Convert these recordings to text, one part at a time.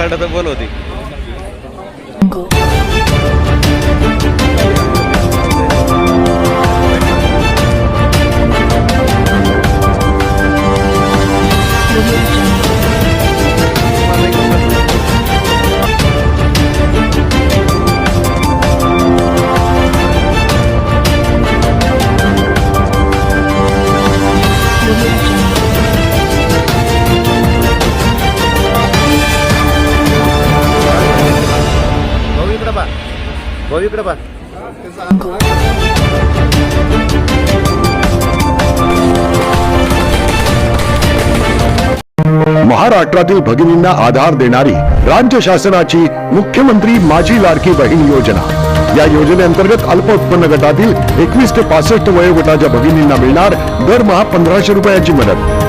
Part तर बोल महाराष्ट्रातील भगिनींना आधार देणारी राज्य शासनाची मुख्यमंत्री माझी लाडकी बहीण योजना. या योजनेअंतर्गत अल्प उत्पन्न गटातील एकवीस ते पासष्ट वयोगटाच्या भगिनींना मिळणार दरमहा पंधराशे रुपयाची मदत.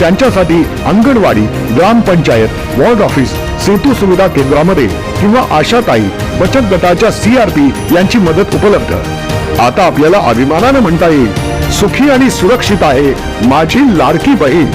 त्यांच्यासाठी अंगणवाडी ग्रामपंचायत वॉर्ड ऑफिस सेतू सुविधा केंद्रामध्ये किंवा आशाताई बचत गटाच्या सीआरपी यांची मदत उपलब्ध. आता आपल्याला अभिमानानं म्हणता येईल सुखी आणि सुरक्षित आहे माझी लाडकी बहीण.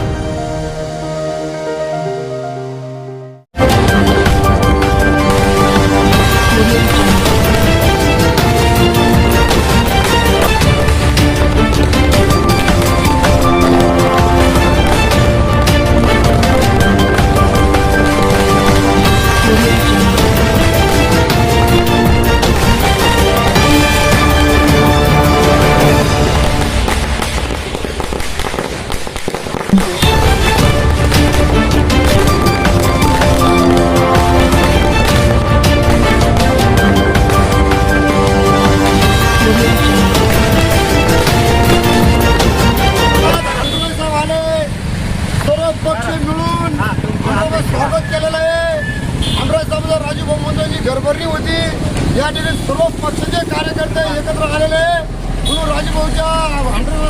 घरभरणी होती. या ठिकाणी सर्व पक्षाचे कार्यकर्ते एकत्र आलेले आहे. म्हणून राजूभाऊच्या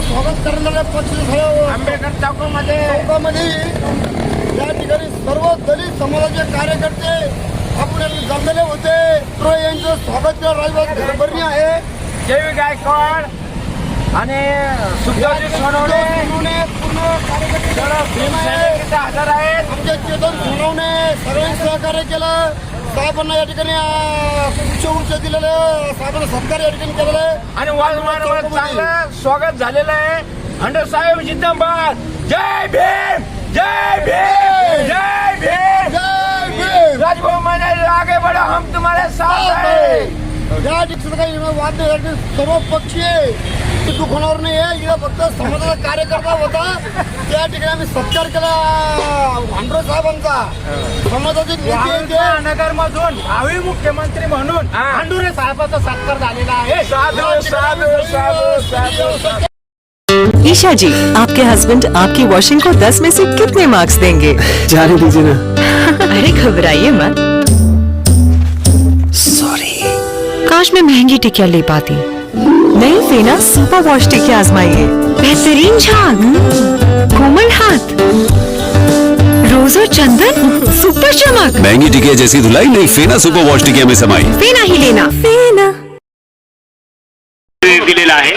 स्वागत करणाऱ्या पक्ष आंबेडकर चौकामध्ये. चौकामध्ये या ठिकाणी सर्व दलित समाजाचे कार्यकर्ते आपण जमलेले होते. यांचं स्वागत केलं राजभाऊ. घरभरणी आहे. जैविक गायकवाड आणि सुखदेवजी सोनवणे. पूर्ण कार्यकर्ते आहे. हजर आहेत. आमच्या चेतन सोनवणे सगळ्यांनी सहकार्य केलं. साहेबांना या ठिकाणी उच्च दिलेलं साहेबांना सत्कार या ठिकाणी केलेलं आहे. आणि वाजमानवर चांगलं स्वागत झालेलं आहे. अंडर साहेब जिंदाबाद. जय भीम जय भीम जय भीम. जय भीम! राजभाऊ म्हणाले आगे बढो हम तुम्हारे साथ है या ठिकाणी काही वाद नाही या ठिकाणी सर्व पक्षी आहे ते दुकानावर नाही आहे फक्त समाजाचा कार्यकर्ता होता त्या ठिकाणी आम्ही सत्कार केला भांडरे साहेबांचा समाजाचे नेते भावी मुख्यमंत्री म्हणून साहेबाचा सत्कार झालेला आहे ईशा जी आपके हस्बैंड आपकी वॉशिंग को 10 में से कितने मार्क्स देंगे? जाने दीजिए ना। अरे घबराइए मत। सॉरी काश मैं महँगी टिकिया ले पाती। नहीं फेना सुपर वॉश टिकिया आजमाइए बेहतरीन झाग कोमल हाथ रोज और चंदन सुपर चमक। महंगी टिकिया जैसी धुलाई नहीं फेना सुपर वॉश टिकिया में समाई। फेना ही लेना। फेना दिलेला आहे।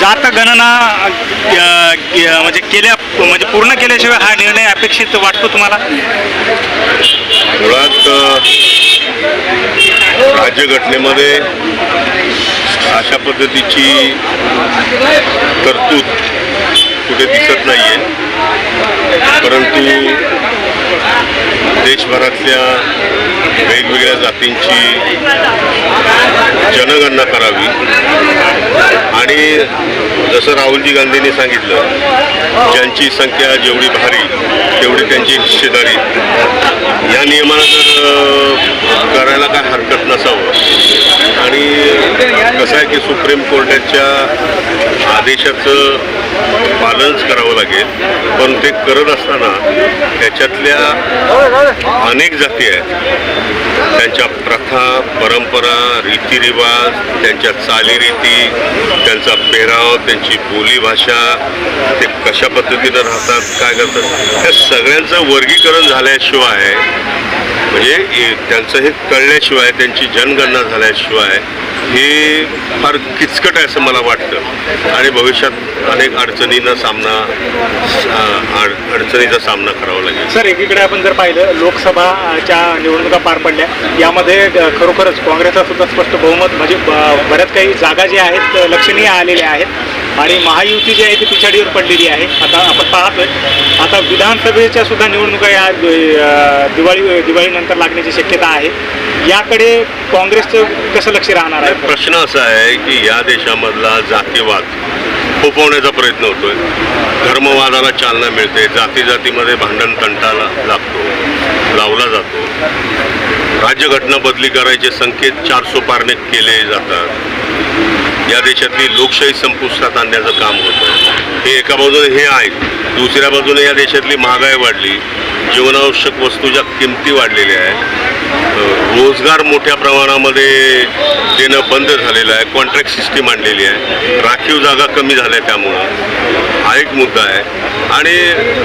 जात गणना म्हणजे केल्या म्हणजे पूर्ण केल्याशिवाय हा निर्णय अपेक्षित वाटतो तुम्हाला? मुळात राज्यघटनेमध्ये अशा पद्धतीची तरतूद कुठे दिसत नाही आहे परंतु देशभरातल्या वेगवेगळ्या जातींची जनगणना करावी. आणि जसं राहुलजी गांधींनी सांगितलं ज्यांची संख्या जेवढी भारी तेवढी त्यांची हिस्सेदारी. या नियमाला जर करायला काय हरकत नसावं. आणि कसं आहे की सुप्रीम कोर्टाच्या आदेशाचं पालनच करावं लागेल पण ते करत असताना त्याच्यातल्या अनेक जाती आहेत. त्यांच्या प्रथा परंपरा रीतिरिवाज त्यांच्या चालीरीती त्यांचा पेहराव त्यांची बोलीभाषा ते कशा पद्धतीनं राहतात काय करतात त्या सगळ्यांचं वर्गीकरण झाल्याशिवाय म्हणजे त्यांचं हे कळल्याशिवाय त्यांची जनगणना झाल्याशिवाय हे फार किचकट आहे असं मला वाटतं. आणि भविष्यात अनेक अडचणींना सामना अड- अडचणीचा सामना करावा लागेल. सर एकीकडे आपण जर पाहिलं लोकसभाच्या निवडणुका पार पडल्या. यामध्ये खरोखरच काँग्रेसला सुद्धा स्पष्ट बहुमत म्हणजे बऱ्याच काही जागा ज्या आहेत लक्षणीय आलेल्या आहेत. आणि महायुती जी आहे ती पिछाडीवर पडलेली आहे. आता आपण पाहतोय. आता विधानसभेच्या सुद्धा निवडणुका या दिवाळी दिवाळीनंतर लागण्याची शक्यता आहे. याकडे काँग्रेसचं कसं लक्ष राहणार आहे? प्रश्न असा आहे की या देशामधला जातीवाद फोपवण्याचा प्रयत्न होतोय. धर्मवादाला चालना मिळते. जाती जातीमध्ये भांडण तंटाला लागतो लावला जातो. राज्यघटना बदली करायचे संकेत चार सोपारणे केले जातात. या देशातली लोकशाही संपुष्टात आणण्याचं काम होतं. हे एका बाजूने हे आहे दुसऱ्या बाजूने या देशातली महागाई वाढली जीवनावश्यक वस्तूच्या किमती वाढलेल्या आहेत. रोजगार मोठ्या प्रमाणामध्ये देणं बंद झालेलं आहे कॉन्ट्रॅक्ट सिस्टीम आणलेली आहे. राखीव जागा कमी झाल्या त्यामुळं. हा एक मुद्दा आहे. आणि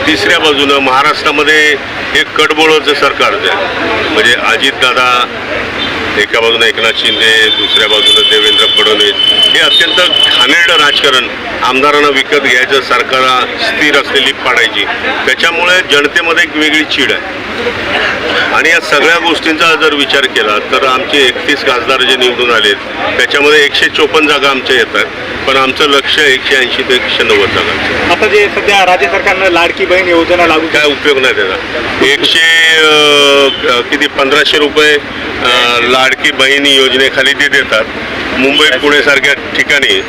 तिसऱ्या बाजूनं महाराष्ट्रामध्ये हे कडबोळचं सरकारचं आहे म्हणजे अजितदादा एका बाजूनं एकनाथ शिंदे दुसऱ्या बाजूनं देवेंद्र फडणवीस हे अत्यंत घाणेरडं राजकारण आमदारांना विकत घ्यायचं सरकार स्थिर असलेली पाडायची. त्याच्यामुळे जनतेमध्ये एक वेगळी चीड आहे. आणि या सगळ्या गोष्टींचा जर विचार केला तर आमचे एकतीस खासदार जे निवडून आलेत त्याच्यामध्ये एकशे चोपन्न जागा आमच्या येतात पण आमचं लक्ष एकशे ऐंशी ते एकशे नव्वद जागांचं आता जे सध्या राज्य सरकारनं लाडकी बहीण योजना लागू काय उपयोग नाही त्याचा. एकशे किती पंधराशे रुपये लाडकी बहिणी योजनेखाली ते देतात मुंबई पुणेसारख्या ठिकाणी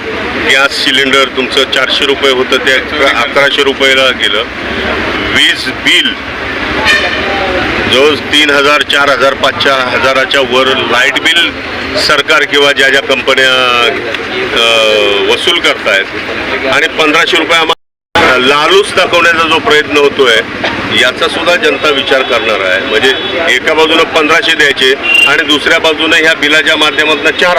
गॅस सिलेंडर तुमचं चारशे रुपये होतं ते अकराशे रुपयाला गेलं. वीज बिल जवळ तीन हजार चार हजार पाचच्या हजाराच्या वर लाइट बिल सरकार किंवा ज्या ज्या कंपन्या अं, वसूल करतायत. आणि पंधराशे रुपये आम्हाला लालूच दाखवण्याचा जो प्रयत्न होतोय याचा सुद्धा जनता विचार करणार आहे. म्हणजे एका बाजूनं पंधराशे द्यायचे आणि दुसऱ्या बाजूनं ह्या बिलाच्या माध्यमातून चार